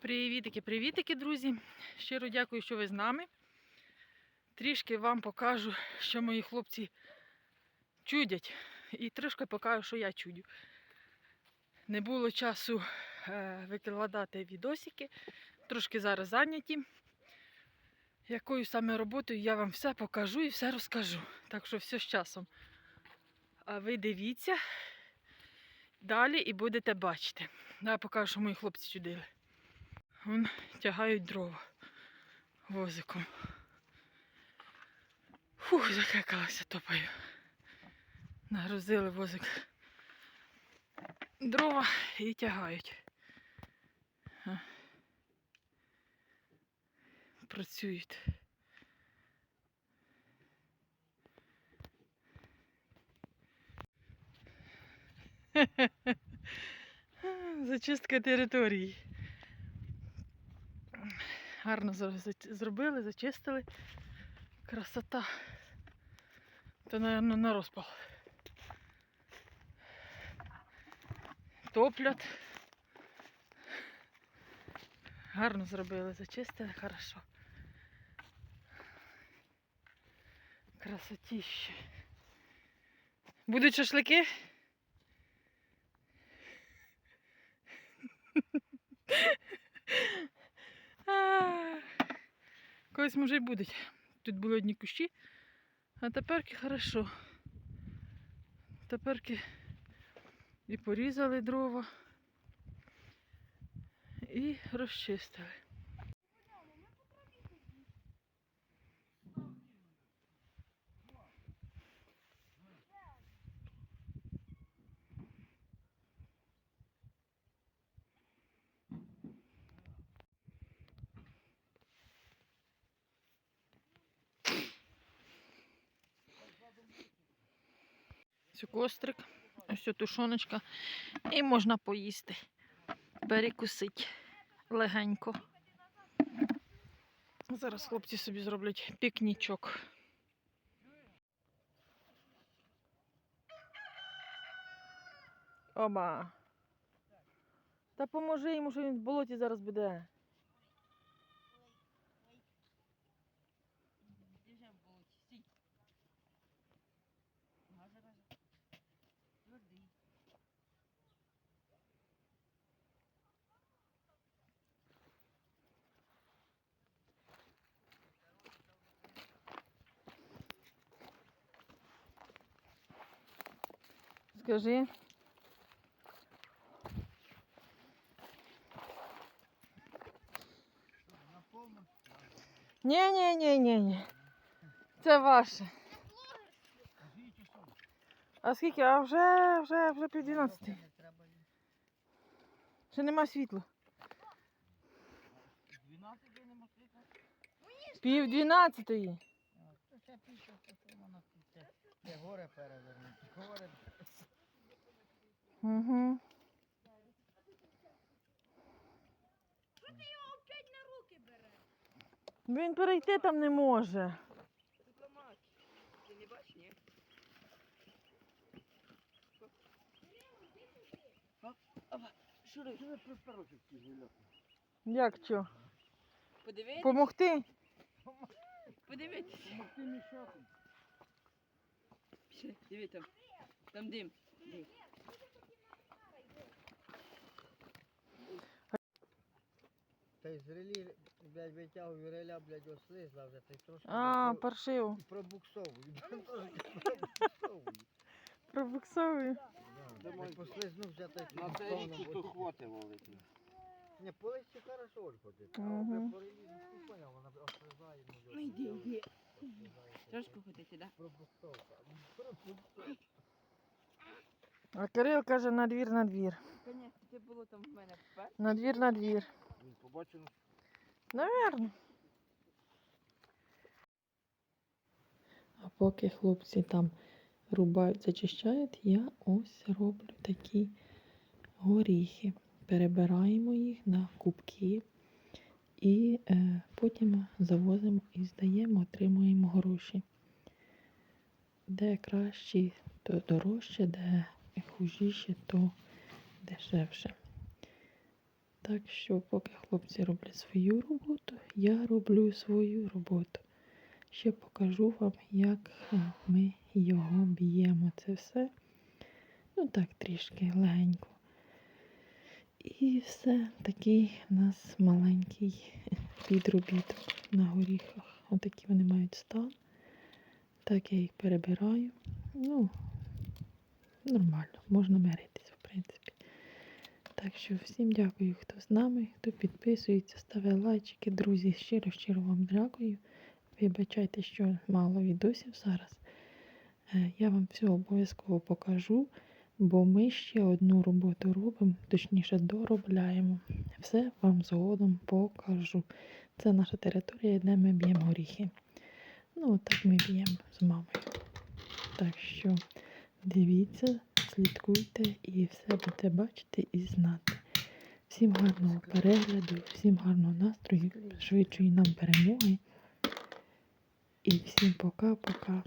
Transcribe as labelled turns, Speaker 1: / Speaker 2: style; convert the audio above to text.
Speaker 1: Привітики, привітики, друзі! Щиро дякую, що ви з нами. Трішки вам покажу, що мої хлопці чудять. І трішки покажу, що я чудю. Не було часу е, викладати відосики. Трошки зараз зайняті. Якою саме роботою я вам все покажу і все розкажу. Так що все з часом. А ви дивіться далі і будете бачити. Я покажу, що мої хлопці чудили. Вон тягають дрова возиком. Фух, закакалася топаю. Нагрузили возик дрова і тягають. Працюють. Зачистка території. Гарно зробили, зачистили. Красота. То, напевно, на розпал. Топлять. Гарно зробили, зачистили, хорошо. Красотіще. Будуть шашлики? Колись може й будуть. Тут були одні кущі, а теперки хорошо. Теперки і порізали дрова, і розчистили. Ось кострик, ось тушоночка. І можна поїсти. Перекусити легенько. Зараз хлопці собі зроблять пікнічок. Оба. Та поможи йому, що він в болоті зараз буде. Скажи. Ні. Це ваше. А скільки? А вже, вже, вже пів 12. Ще нема світла. Пів 12.
Speaker 2: Це горе перевернути. Горе.
Speaker 1: Угу. Він перейти там не може.
Speaker 2: Що ви приперлося в ці гуляки?
Speaker 1: Як що?
Speaker 3: Подивитися?
Speaker 1: Помогти?
Speaker 3: Подивитися.
Speaker 2: Помогти мішати.
Speaker 3: Ще, диви там. Там дим. Дим.
Speaker 2: Та й з релі, блядь, витягую реля, блядь, ослизла вже, та й трошки
Speaker 1: А,
Speaker 2: про-
Speaker 1: паршиво.
Speaker 2: і пробуксовую. Там пробуксовую.
Speaker 1: Пробуксовую.
Speaker 2: Да, так послизнувся, та й
Speaker 4: На цей рік тут хвати великі.
Speaker 2: Ні, по листі хорошо. А
Speaker 1: Мгм.
Speaker 2: по релі, не поняв,
Speaker 3: Трошки ходити, да?
Speaker 1: А Кирил каже на двір, на двір.
Speaker 3: Конечно, це було там в мене вперше.
Speaker 1: На двір, на двір.
Speaker 4: Він побачив,
Speaker 1: Наверно. А поки хлопці там рубають, зачищають, я ось роблю такі горіхи. Перебираємо їх на кубки і е, потім завозимо і здаємо, отримуємо гроші. Де кращі, то дорожче, де хужіше, то дешевше. Так що, поки хлопці роблять свою роботу, я роблю свою роботу. Ще покажу вам, як е, ми його б'ємо. Це все. Ну так, трішки легенько. І все, такий у нас маленький підробіток на горіхах. Отакі вони мають стан. Так я їх перебираю. Ну, нормально, можна миритися, в принципі. Так що всім дякую, хто з нами, хто підписується, ставить лайчики. Друзі, щиро-щиро вам дякую. Вибачайте, що мало відосів зараз. Е, Я вам все обов'язково покажу, бо ми ще одну роботу робимо, точніше доробляємо. Все вам згодом покажу. Це наша територія, де ми б'ємо горіхи. Ну, так ми б'ємо з мамою. Так що дивіться, слідкуйте і все будете бачити і знати. Всім гарного перегляду, всім гарного настрою, швидшої нам перемоги. І всім пока-пока.